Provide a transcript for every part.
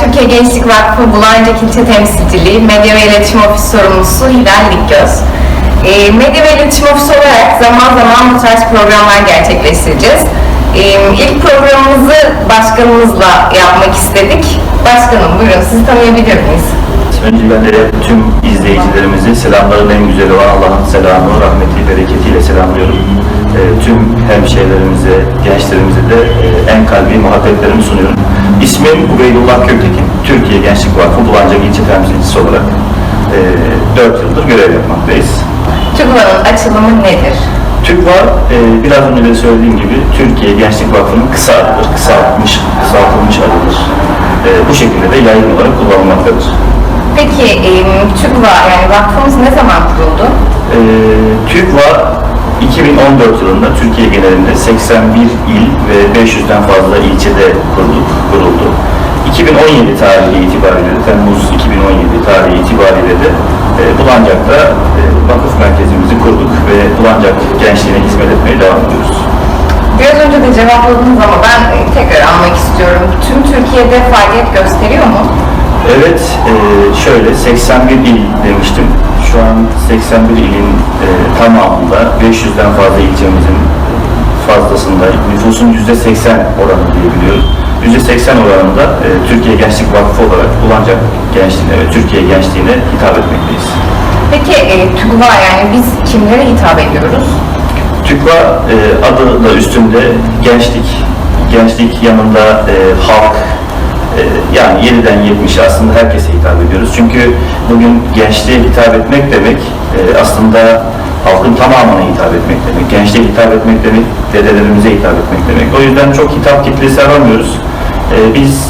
Türkiye Gençlik Vakfı Bulancak İlçe Temsilciliği Medya ve İletişim Ofisi Sorumlusu Hilal Dikgöz. Ee, Medya ve İletişim Ofisi olarak zaman zaman bu tarz programlar gerçekleştireceğiz. Ee, ilk programımızı başkanımızla yapmak istedik. Başkanım buyurun sizi tanıyabilir miyiz? Öncelikle tüm izleyicilerimizi selamların en güzeli olan Allah'ın selamı, rahmeti, bereketiyle selamlıyorum. Ee, tüm hemşehrilerimize, gençlerimize de e, en kalbi muhabbetlerimi sunuyorum. İsmim Ubeydullah Köktekin. Türkiye Gençlik Vakfı Bulancak İlçe Temsilcisi olarak e, 4 yıldır görev yapmaktayız. TÜGVA'nın açılımı nedir? TÜGVA e, biraz önce de söylediğim gibi Türkiye Gençlik Vakfı'nın kısa adıdır, kısaltmış, kısaltılmış adıdır. E, bu şekilde de yayın olarak kullanılmaktadır. Peki e, TÜGVA yani vakfımız ne zaman kuruldu? Ee, TÜGVA 2014 yılında Türkiye genelinde 81 il ve 500'den fazla ilçede kurulduk, kuruldu. 2017 tarihi itibariyle Temmuz 2017 tarihi itibariyle de e, Bulancak'ta e, vakıf merkezimizi kurduk ve Bulancak gençliğine hizmet etmeye devam ediyoruz. Biraz önce de cevapladınız ama ben e, tekrar almak istiyorum. Tüm Türkiye'de faaliyet gösteriyor mu? Evet, e, şöyle 81 il demiştim. Şu an 81 ilin e, tamamında 500'den fazla ilçemizin fazlasında nüfusun %80 oranı diyebiliyorum. %80 oranında e, Türkiye Gençlik Vakfı olarak Bulancak gençliğine ve Türkiye gençliğine hitap etmekteyiz. Peki e, TÜGVA yani biz kimlere hitap ediyoruz? TÜGVA e, adı da üstünde gençlik, gençlik yanında e, halk, yani 7'den 70'e aslında herkese hitap ediyoruz. Çünkü bugün gençliğe hitap etmek demek e, aslında halkın tamamına hitap etmek demek. Gençliğe hitap etmek demek, dedelerimize hitap etmek demek. O yüzden çok hitap kitlesi aramıyoruz. E, biz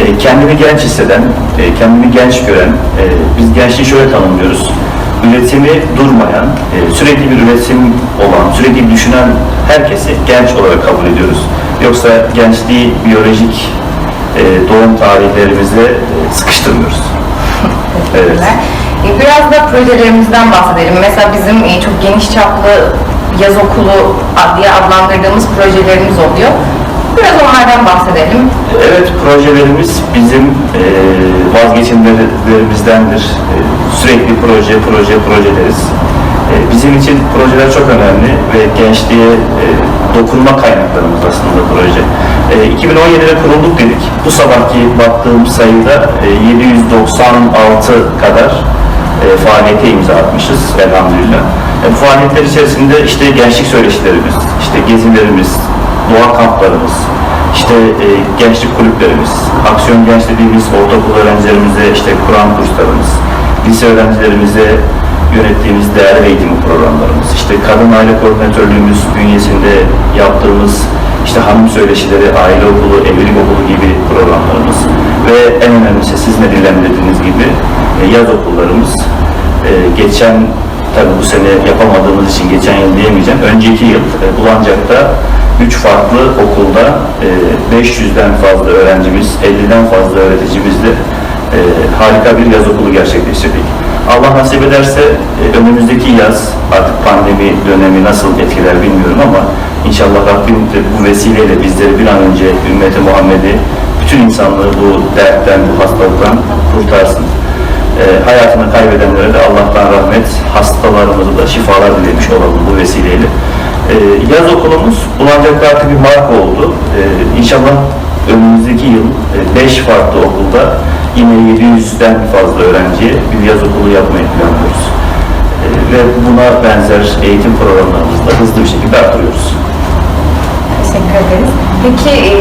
e, kendini genç hisseden, e, kendini genç gören, biz gençliği şöyle tanımlıyoruz. Üretimi durmayan, sürekli bir üretim olan, sürekli düşünen herkesi genç olarak kabul ediyoruz. Yoksa gençliği biyolojik e, doğum tarihlerimizle e, sıkıştırmıyoruz. Evet. E, Biraz da projelerimizden bahsedelim. Mesela bizim e, çok geniş çaplı yaz okulu diye adlandırdığımız projelerimiz oluyor. Biraz onlardan bahsedelim. Evet, projelerimiz bizim e. E, sürekli proje, proje, proje deriz. E, bizim için projeler çok önemli ve gençliğe e, dokunma kaynaklarımız aslında proje. E, 2017'de kurulduk dedik. Bu sabahki baktığım sayıda e, 796 kadar e, faaliyete imza atmışız elhamdülillah. E, bu faaliyetler içerisinde işte gençlik söyleşilerimiz, işte gezilerimiz, doğa kamplarımız, işte e, gençlik kulüplerimiz, aksiyon genç dediğimiz ortaokul öğrencilerimize işte Kur'an kurslarımız, lise öğrencilerimize yönettiğimiz değerli eğitim programlarımız, işte kadın aile koordinatörlüğümüz bünyesinde yaptığımız işte hanım söyleşileri, aile okulu, evlilik okulu gibi programlarımız ve en önemlisi sizin de dillendirdiğiniz gibi e, yaz okullarımız. E, geçen tabii bu sene yapamadığımız için geçen yıl diyemeyeceğim. Önceki yıl e, Bulancak'ta 3 farklı okulda e, 500'den fazla öğrencimiz, 50'den fazla öğreticimizle harika bir yaz okulu gerçekleştirdik. Allah nasip ederse e, önümüzdeki yaz artık pandemi dönemi nasıl etkiler bilmiyorum ama inşallah Rabbim de bu vesileyle bizleri bir an önce ümmeti Muhammed'i bütün insanlığı bu dertten, bu hastalıktan kurtarsın. E, hayatını kaybedenlere de Allah'tan rahmet, hastalarımıza da şifalar dilemiş olalım bu vesileyle. E, yaz okulumuz Bulancak'ta artık bir marka oldu. E, inşallah önümüzdeki yıl 5 farklı okulda yine 700'den fazla öğrenciye bir yaz okulu yapmayı planlıyoruz. E, ve buna benzer eğitim programlarımızı da hızlı bir şekilde artırıyoruz. Teşekkür ederiz. Peki e,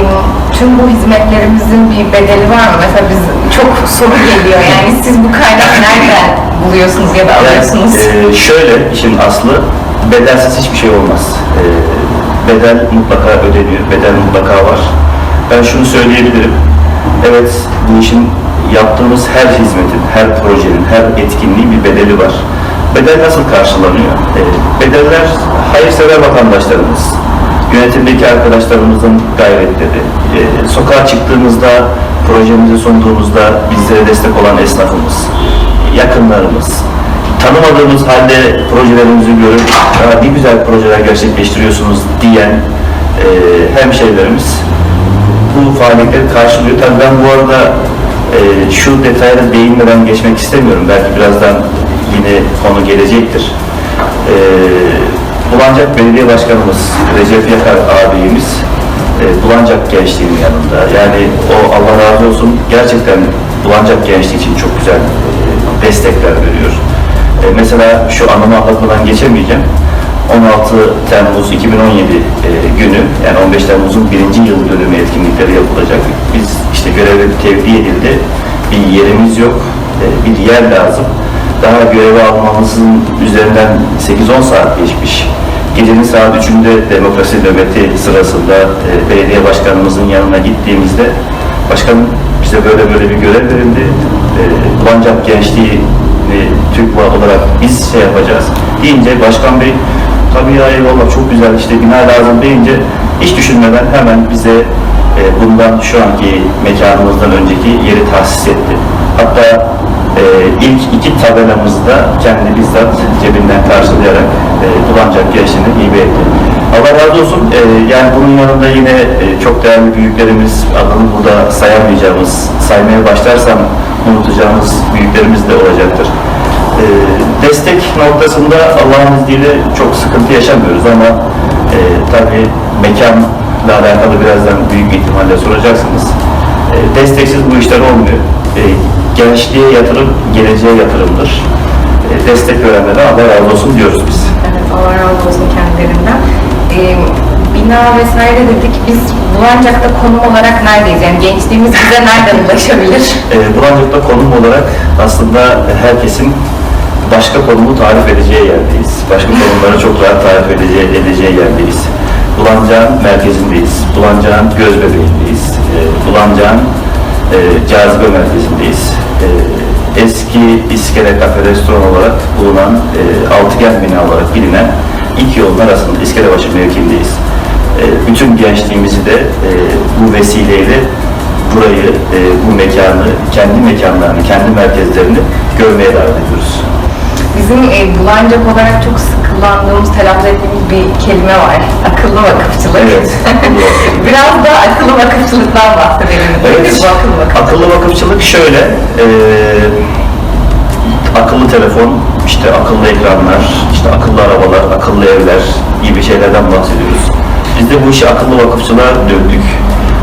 tüm bu hizmetlerimizin bir bedeli var mı? Mesela biz çok soru geliyor. Yani siz bu kaynağı nereden buluyorsunuz ya da alıyorsunuz? Yani, e, şöyle işin aslı bedelsiz hiçbir şey olmaz. E, bedel mutlaka ödeniyor, bedel mutlaka var. Ben şunu söyleyebilirim. Evet bu işin yaptığımız her hizmetin, her projenin, her etkinliğin bir bedeli var. Bedel nasıl karşılanıyor? E, bedeller hayırsever vatandaşlarımız, yönetimdeki arkadaşlarımızın gayretleri, e, sokağa çıktığımızda, projemizi sunduğumuzda bizlere destek olan esnafımız, yakınlarımız, tanımadığımız halde projelerimizi görüp "Ya ne güzel projeler gerçekleştiriyorsunuz diyen e, hemşehrilerimiz bu faaliyetleri karşılıyor. Tabii ben bu arada E, şu detaylara değinmeden geçmek istemiyorum. Belki birazdan yine konu gelecektir. E, Bulancak Belediye Başkanımız Recep Yakar abimiz e, Bulancak gençliğinin yanında. Yani o Allah razı olsun gerçekten Bulancak gençliği için çok güzel e, destekler veriyor. E, mesela şu anımı anlatmadan geçemeyeceğim. 16 Temmuz 2017 e, günü yani 15 Temmuz'un birinci yıl dönümü etkinlikleri yapılacak. Biz işte görevi tevdi edildi. Bir yerimiz yok. e, bir yer lazım. Daha görevi almamızın üzerinden 8-10 saat geçmiş. Gecenin saat 3'ünde demokrasi nöbeti sırasında e, belediye başkanımızın yanına gittiğimizde başkanım bize böyle böyle bir görev verildi. Bulancak gençliği TÜGVA olarak biz şey yapacağız deyince başkan bey tabii ya eyvallah çok güzel işte bina lazım deyince hiç düşünmeden hemen bize e, bundan şu anki mekanımızdan önceki yeri tahsis etti. Hatta e, ilk iki tabelamızda kendi bizzat cebinden karşılayarak e, Bulancak gençliğine hibe etti. Allah razı olsun. E, yani bunun yanında yine e, çok değerli büyüklerimiz, adını burada sayamayacağımız, saymaya başlarsam unutacağımız büyüklerimiz de olacaktır. E, destek noktasında Allah'ın izniyle çok sıkıntı yaşamıyoruz ama e, tabii mekanla alakalı birazdan büyük ihtimalle soracaksınız. E, desteksiz bu işler olmuyor. E, gençliğe yatırım, geleceğe yatırımdır. E, destek verenlere Allah razı olsun diyoruz biz. Evet, Allah razı olsun kendilerinden. Ee, bina vesaire dedik. Biz Bulancak'ta konum olarak neredeyiz? Yani gençliğimiz bize nereden ulaşabilir? E, Bulancak'ta konum olarak aslında herkesin başka konumu tarif edeceği yerdeyiz. Başka konumları çok rahat tarif edeceği, edeceği yerdeyiz. Bulancak'ın merkezindeyiz. Bulancak'ın göz bebeğindeyiz. E, Bulancak'ın e, cazibe merkezindeyiz. E, eski iskele kafe restoran olarak bulunan e, altıgen bina olarak bilinen iki yolun arasında İskelebaşı mevkiindeyiz. E, bütün gençliğimizi de e, bu vesileyle burayı, e, bu mekanı, kendi mekanlarını, kendi merkezlerini görmeye davet ediyoruz. Bizim e, Bulancak olarak çok sık kullandığımız, telaffuz ettiğimiz bir kelime var. Akıllı vakıfçılık. Evet. Biraz da akıllı vakıfçılıktan bahsedelim. Nedir bu akıllı vakıfçılık? Akıllı vakıfçılık şöyle, e, akıllı telefon, işte akıllı ekranlar, işte akıllı arabalar, akıllı evler gibi şeylerden bahsediyoruz. Biz de bu işi akıllı vakıfçılığa döndük.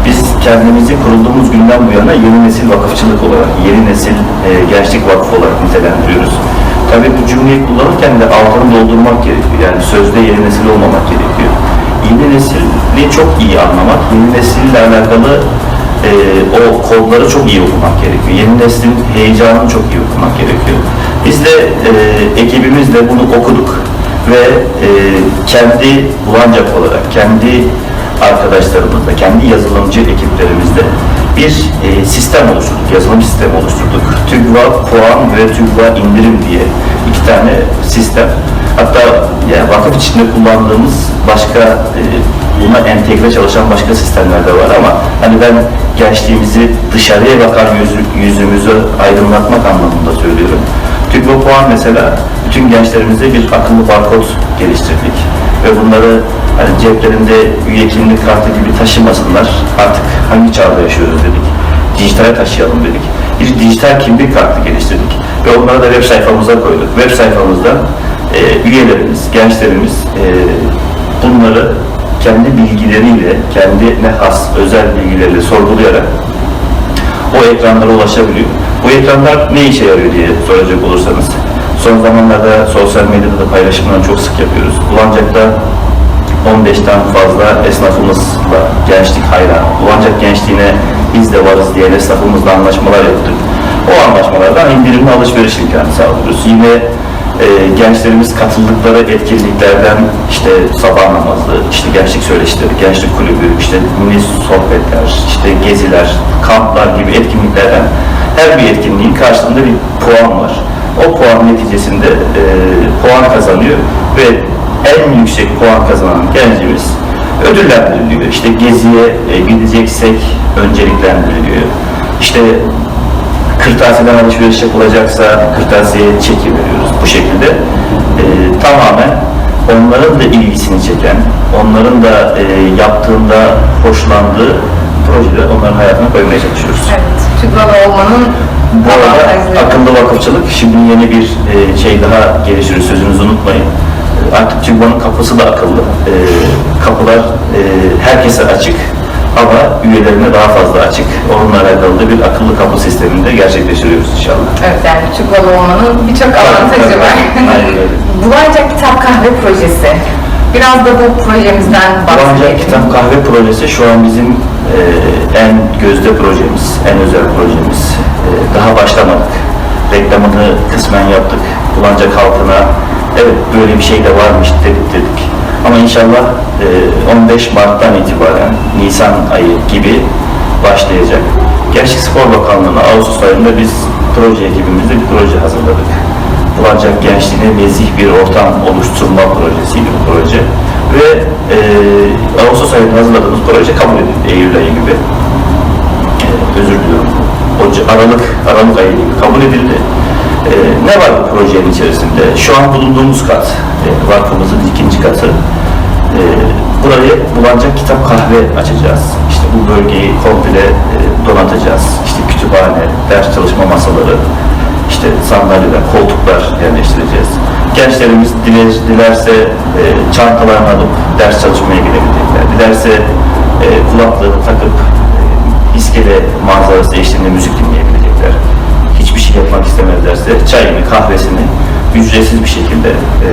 Biz kendimizi kurulduğumuz günden bu yana yeni nesil vakıfçılık olarak, yeni nesil e, gençlik vakfı olarak nitelendiriyoruz. Tabii bu cümleyi kullanırken de altını doldurmak gerekiyor. Yani sözde yeni nesil olmamak gerekiyor. Yeni nesili çok iyi anlamak, yeni nesille alakalı e, o kodları çok iyi okumak gerekiyor. Yeni neslin heyecanını çok iyi okumak gerekiyor. Biz de e, ekibimizle bunu okuduk ve e, kendi Bulancak olarak, kendi arkadaşlarımızla, kendi yazılımcı ekiplerimizle bir e, sistem oluşturduk, yazılım sistemi oluşturduk. TÜGVA puan ve TÜGVA indirim diye iki tane sistem. Hatta yani vakıf içinde kullandığımız başka e, buna entegre çalışan başka sistemler de var ama hani ben gençliğimizi dışarıya bakan yüzü, yüzümüzü aydınlatmak anlamında söylüyorum. TÜGVA puan mesela bütün gençlerimize bir akıllı barkod geliştirdik ve bunları hani ceplerinde üye kartı gibi taşımasınlar. Artık hangi çağda yaşıyoruz dedik. Dijitale taşıyalım dedik. Bir dijital kimlik kartı geliştirdik ve onları da web sayfamıza koyduk. Web sayfamızda e, üyelerimiz, gençlerimiz e, bunları kendi bilgileriyle, kendine has özel bilgileriyle sorgulayarak o ekranlara ulaşabiliyor. Bu ekranlar ne işe yarıyor diye soracak olursanız, son zamanlarda sosyal medyada da paylaşımlarını çok sık yapıyoruz. Bulancak'ta 15'ten fazla esnafımızla gençlik hayran, Bulancak gençliğine biz de varız diye esnafımızla anlaşmalar yaptık. O anlaşmalardan indirimli alışveriş imkanı sağlıyoruz. Yine e, gençlerimiz katıldıkları etkinliklerden işte sabah namazı, işte gençlik söyleşileri, gençlik kulübü, işte mini sohbetler, işte geziler, kamplar gibi etkinliklerden her bir etkinliğin karşılığında bir puan var. O puan neticesinde e, puan kazanıyor ve en yüksek puan kazanan gencimiz ödüllendiriliyor. İşte geziye e, gideceksek önceliklendiriliyor. İşte kırtasiyeden alışveriş yapılacaksa kırtasiyeye çeki veriyoruz. Bu şekilde e, tamamen onların da ilgisini çeken, onların da e, yaptığında hoşlandığı projeleri onların hayatına koymaya çalışıyoruz. Evet. Tügval olmanın Bu arada avantajları. akıllı vakıfçılık şimdi yeni bir e, şey daha geliştiriyor sözünüzü unutmayın. E, Artık TÜGVA'nın kapısı da akıllı. E, kapılar herkese açık ama üyelerine daha fazla açık. Onunla alakalı da bir akıllı kapı sistemini de gerçekleştiriyoruz inşallah. Evet yani Tügval olmanın birçok avantajı var. Aynen öyle. Bulancak Kitap Kahve Projesi. Biraz da bu projemizden bahsedelim. Kitap Kahve Projesi şu an bizim en gözde projemiz, en özel projemiz. E, daha başlamadık. Reklamını kısmen yaptık. Bulancak halkına evet böyle bir şey de varmış dedik dedik. Ama inşallah e, 15 Mart'tan itibaren Nisan ayı gibi başlayacak. Gençlik Spor Bakanlığı'na Ağustos ayında biz proje ekibimizde bir proje hazırladık. Bulancak gençliğine nezih bir ortam oluşturma projesiydi bu proje. Ve e, Ağustos ayında hazırladığımız proje kabul edildi Eylül ayı gibi. E, özür diliyorum. Aralık, Aralık ayı kabul edildi. E, ne var bu projenin içerisinde? Şu an bulunduğumuz kat, e, vakfımızın ikinci katı. E, burayı Bulancak Kitap Kahve açacağız. İşte bu bölgeyi komple e, donatacağız. İşte kütüphane, ders çalışma masaları, işte sandalyeler, koltuklar yerleştireceğiz. Gençlerimiz diler, dilerse e, çantalarını alıp ders çalışmaya gidebilecekler. Dilerse e, kulaklığını takıp iskele manzarası eşliğinde müzik dinleyebilecekler. Hiçbir şey yapmak istemezlerse çayını, kahvesini ücretsiz bir şekilde e,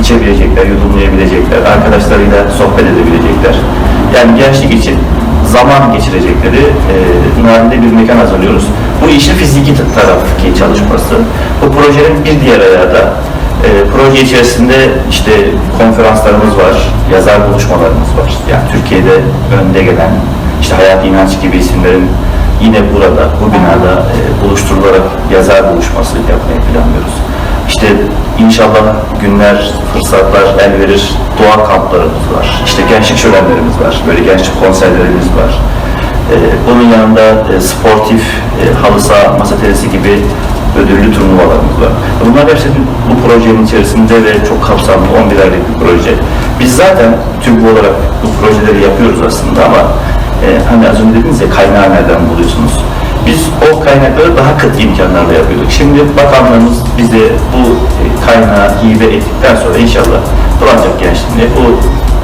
içebilecekler, yudumlayabilecekler, arkadaşlarıyla sohbet edebilecekler. Yani gençlik için zaman geçirecekleri e, narinde bir mekan hazırlıyoruz. Bu işin fiziki tarafı çalışması. Bu projenin bir diğer ayağı da e, proje içerisinde işte konferanslarımız var, yazar buluşmalarımız var. Yani Türkiye'de önde gelen işte Hayat İnanç gibi isimlerin yine burada, bu binada e, buluşturularak yazar buluşması yapmayı planlıyoruz. İşte inşallah günler, fırsatlar el verir, doğa kamplarımız var. İşte gençlik şölenlerimiz var, böyle gençlik konserlerimiz var. Ee, bunun yanında e, sportif e, halı saha, masa tenisi gibi ödüllü turnuvalarımız var. Bunlar hepsi bu projenin içerisinde ve çok kapsamlı 11 aylık bir proje. Biz zaten TÜGV olarak bu projeleri yapıyoruz aslında ama e, hani az önce dediniz ya kaynağı nereden buluyorsunuz? Biz o kaynakları daha kıt imkanlarla yapıyorduk. Şimdi bakanlığımız bize bu e, kaynağı hibe ettikten sonra inşallah Bulancak gençliğine bu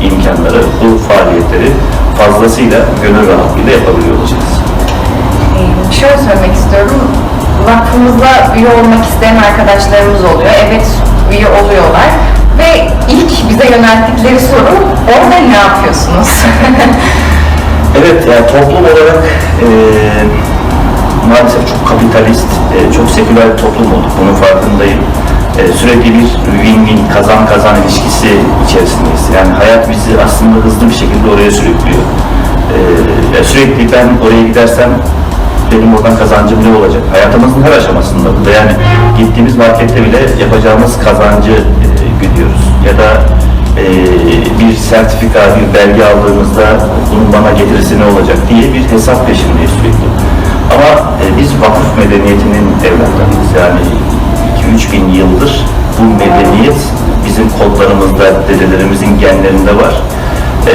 imkanları, bu faaliyetleri fazlasıyla gönül rahatlığıyla yapabiliyor olacağız. Ee, Şöyle söylemek istiyorum. Vakfımızda üye olmak isteyen arkadaşlarımız oluyor. Evet üye oluyorlar. Ve ilk bize yönelttikleri soru orada ne yapıyorsunuz? Evet, yani toplum olarak e, maalesef çok kapitalist, e, çok seküler bir toplum olduk. Bunun farkındayım. E, sürekli bir win-win, kazan-kazan ilişkisi içerisindeyiz. Yani hayat bizi aslında hızlı bir şekilde oraya sürüklüyor. E, sürekli ben oraya gidersem benim oradan kazancım ne olacak? Hayatımızın her aşamasında bu da yani gittiğimiz markette bile yapacağımız kazancı e, güdüyoruz. Ya da e, bir sertifika, bir belge aldığımızda bunun bana getirisi ne olacak diye bir hesap peşindeyiz sürekli. Ama e, biz vakıf medeniyetinin evlatlarıyız. Yani 2-3 bin yıldır bu medeniyet bizim kodlarımızda, dedelerimizin genlerinde var. E,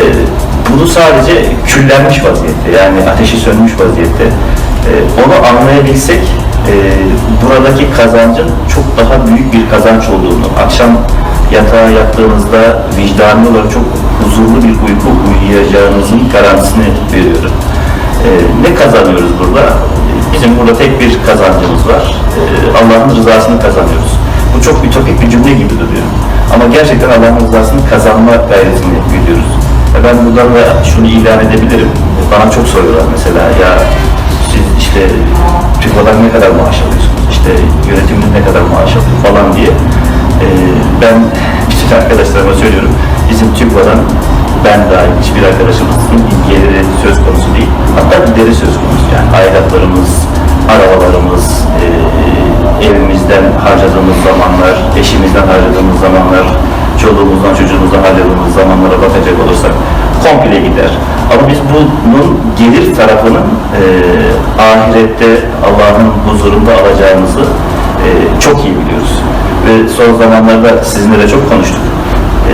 bunu sadece küllenmiş vaziyette, yani ateşi sönmüş vaziyette. E, onu anlayabilsek, e, buradaki kazancın çok daha büyük bir kazanç olduğunu, akşam yatağa yattığınızda vicdani olarak çok huzurlu bir uyku uyuyacağınızın garantisini veriyorum. E, ne kazanıyoruz burada? Bizim burada tek bir kazancımız var. E, Allah'ın rızasını kazanıyoruz. Bu çok ütopik bir cümle gibi duruyor. Ama gerçekten Allah'ın rızasını kazanma gayretini gidiyoruz. E, Ben buradan da şunu ilan edebilirim. Bana çok soruyorlar mesela ya siz işte TÜGVA'dan ne kadar maaş alıyorsunuz? İşte yönetiminiz ne kadar maaş alıyor falan diye. E, Ben bütün arkadaşlarıma söylüyorum. Bizim TÜGVA'dan ben dahil hiçbir arkadaşımızın geliri söz konusu değil. Hatta gideri söz konusu yani aidatlarımız, arabalarımız, e, evimizden harcadığımız zamanlar, eşimizden harcadığımız zamanlar, çoluğumuzdan çocuğumuzdan harcadığımız zamanlara bakacak olursak komple gider. Ama biz bunun gelir tarafının e, ahirette Allah'ın huzurunda alacağımızı e, çok iyi biliyoruz. Ve son zamanlarda sizinle de çok konuştuk. E,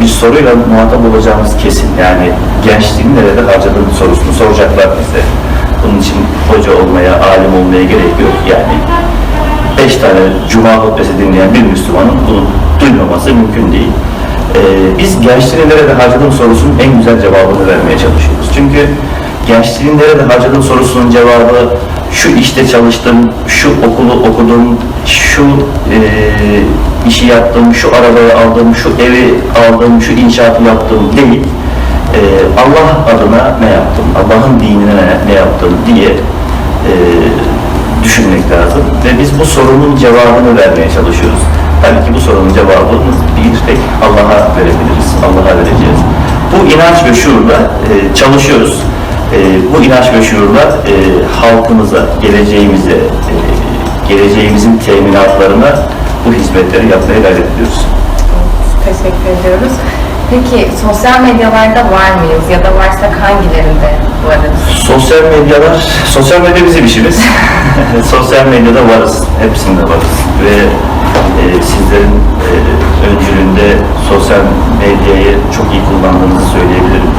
bir soruyla muhatap olacağımız kesin. Yani gençliğin nerede harcadığını sorusunu soracaklar bize. Bunun için hoca olmaya, alim olmaya gerek yok. Yani beş tane cuma hutbesi dinleyen bir Müslümanın bunu duymaması mümkün değil. Ee, biz gençliğini nerede harcadığım sorusunun en güzel cevabını vermeye çalışıyoruz. Çünkü gençliğini nerede harcadığım sorusunun cevabı şu işte çalıştım, şu okulu okudum, şu e, işi yaptım, şu arabayı aldım, şu evi aldım, şu inşaatı yaptım değil. Ee, Allah adına ne yaptım, Allah'ın dinine ne, yaptım diye e, düşünmek lazım. Ve biz bu sorunun cevabını vermeye çalışıyoruz. Tabii ki bu sorunun cevabını bir tek Allah'a verebiliriz, Allah'a vereceğiz. Bu inanç ve şuurla e, çalışıyoruz. E, bu inanç ve şuurla e, halkımıza, geleceğimize, e, geleceğimizin teminatlarına bu hizmetleri yapmaya gayret ediyoruz. Teşekkür ediyoruz. Peki sosyal medyalarda var mıyız ya da varsak hangilerinde varız? Sosyal medyalar, sosyal medya bizim işimiz. sosyal medyada varız, hepsinde varız. Ve e, sizlerin e, öncülüğünde sosyal medyayı çok iyi kullandığınızı söyleyebilirim.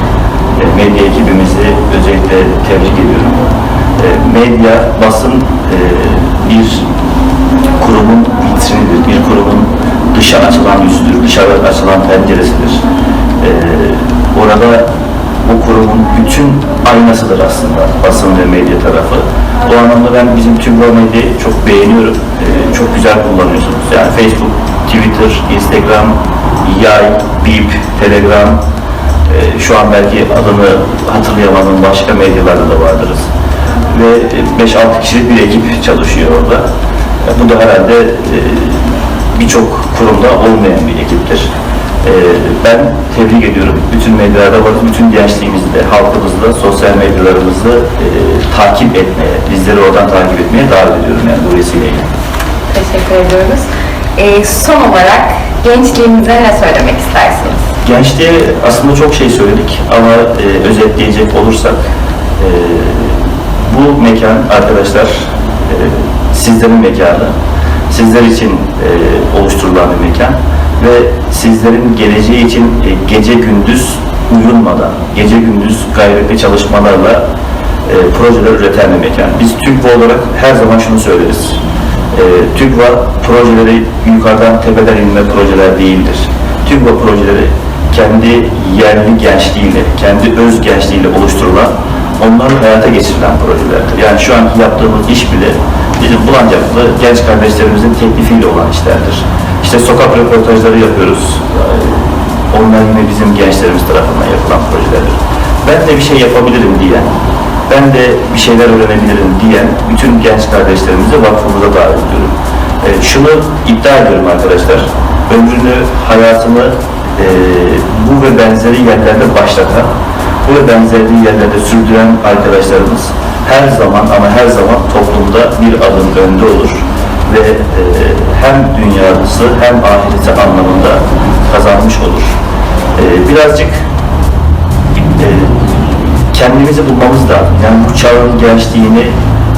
E, medya ekibimizi özellikle tebrik ediyorum. E, medya, basın e, bir kurumun vitrinidir, bir kurumun dışa açılan yüzüdür, dışarı açılan penceresidir. Orada o kurumun bütün aynasıdır aslında basın ve medya tarafı. Bu anlamda ben bizim tüm bu medyayı çok beğeniyorum. Çok güzel kullanıyorsunuz. Yani Facebook, Twitter, Instagram, Yay, Beep, Telegram, ee, şu an belki adını hatırlayamadığım başka medyalarda da vardırız. Ve 5-6 kişilik bir ekip çalışıyor orada. E, Bu da herhalde e, birçok kurumda olmayan bir ekiptir. E, Ben tebrik ediyorum. Bütün medyalarda varız, bütün gençliğimizi de, halkımızı da, sosyal medyalarımızı e, takip etmeye, bizleri oradan takip etmeye davet ediyorum yani bu vesileyle. Teşekkür ediyoruz. Ee, son olarak gençliğimize ne söylemek istersiniz? Gençliğe aslında çok şey söyledik ama e, özetleyecek olursak e, bu mekan arkadaşlar e, sizlerin mekanı. Sizler için e, oluşturulan bir mekan ve sizlerin geleceği için e, gece gündüz uyunmadan, gece gündüz gayretli çalışmalarla e, projeler üreten bir mekan. Biz TÜGVA olarak her zaman şunu söyleriz. E, TÜGVA projeleri yukarıdan tepeden inme projeler değildir. TÜGVA projeleri kendi yerli gençliğiyle, kendi öz gençliğiyle oluşturulan, onların hayata geçirilen projelerdir. Yani şu anki yaptığımız iş bile bizim Bulancaklı genç kardeşlerimizin teklifiyle olan işlerdir. İşte sokak röportajları yapıyoruz. Ee, Onlar yine bizim gençlerimiz tarafından yapılan projelerdir. Ben de bir şey yapabilirim diyen, ben de bir şeyler öğrenebilirim diyen bütün genç kardeşlerimizi vakfımıza davet ediyorum. Ee, şunu iddia ediyorum arkadaşlar, ömrünü, hayatını e, bu ve benzeri yerlerde başlatan, bu ve benzeri yerlerde sürdüren arkadaşlarımız her zaman ama her zaman toplumda bir adım önde olur ve e, hem dünyası hem ahireti anlamında kazanmış olur. E, birazcık e, kendimizi bulmamız lazım. Yani bu çağın gençliğini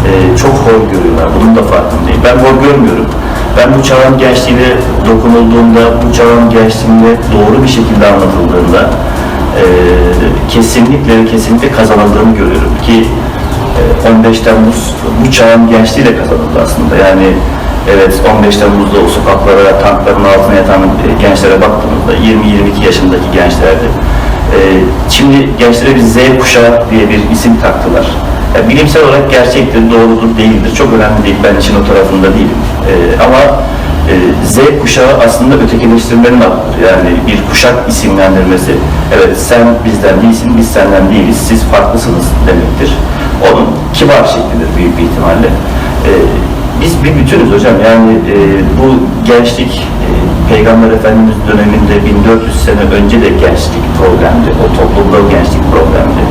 e, çok hor görüyorlar. Bunun da farkındayım. Ben hor görmüyorum. Ben bu çağın gençliğine dokunulduğunda, bu çağın gençliğine doğru bir şekilde anlatıldığında e, kesinlikle kesinlikle kazanıldığını görüyorum ki e, 15 Temmuz bu çağın gençliği de kazanıldı aslında. Yani evet 15 Temmuz'da o sokaklara, tankların altına yatan e, gençlere baktığımızda 20-22 yaşındaki gençlerdi. E, şimdi gençlere bir Z kuşağı diye bir isim taktılar. Yani bilimsel olarak gerçektir, doğrudur, değildir. Çok önemli değil, ben için o tarafında değilim. E, ama e, Z kuşağı aslında ötekileştirmenin adıdır. Yani bir kuşak isimlendirmesi, evet sen bizden değilsin, biz senden değiliz, siz farklısınız demektir. Onun kibar şeklidir büyük bir ihtimalle. E, biz bir bütünüz hocam. Yani e, bu gençlik e, Peygamber Efendimiz döneminde 1400 sene önce de gençlik problemdi. O toplumda gençlik problemdi.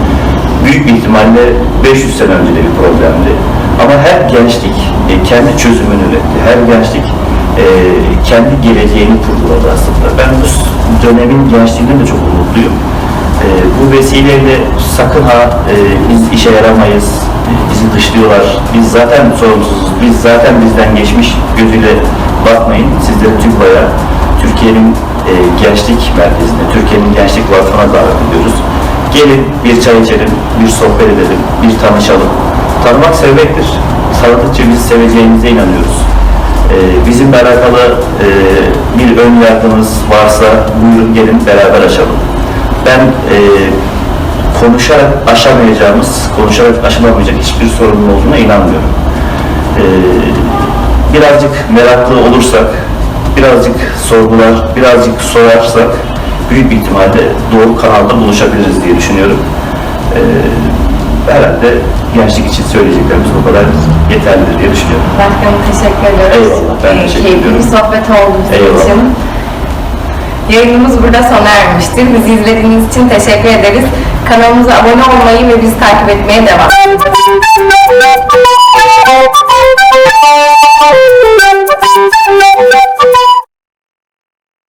Büyük bir ihtimalle 500 sene önce de bir problemdi. Ama her gençlik e, kendi çözümünü üretti. Her gençlik e, kendi geleceğini kurguladı aslında. Ben bu dönemin gençliğinden de çok umutluyum. E, bu vesileyle sakın ha biz işe yaramayız, bizi dışlıyorlar, biz zaten sorumsuzuz, biz zaten bizden geçmiş gözüyle bakmayın. Sizleri TÜGVA'ya, Türkiye'nin gençlik merkezine, Türkiye'nin gençlik vakfına davet ediyoruz. Gelin bir çay içelim, bir sohbet edelim, bir tanışalım. Tanımak sevmektir. Tanıdıkça bizi seveceğimize inanıyoruz. Ee, bizimle alakalı e, bir ön yargınız varsa buyurun gelin beraber aşalım. Ben e, konuşarak aşamayacağımız, konuşarak aşılamayacak hiçbir sorunun olduğuna inanmıyorum. Ee, birazcık meraklı olursak, birazcık sorgular, birazcık sorarsak büyük bir ihtimalle doğru kanalda buluşabiliriz diye düşünüyorum. Ee, herhalde gençlik için söyleyeceklerimiz bu kadar yeterlidir diye düşünüyorum. Başkanım teşekkür ediyoruz. Eyvallah, ben Ee, teşekkür Keyifli ediyorum. bir sohbet oldu bizim Eyvallah. için. Yayınımız burada sona ermiştir. Bizi izlediğiniz için teşekkür ederiz. Kanalımıza abone olmayı ve bizi takip etmeye devam edin.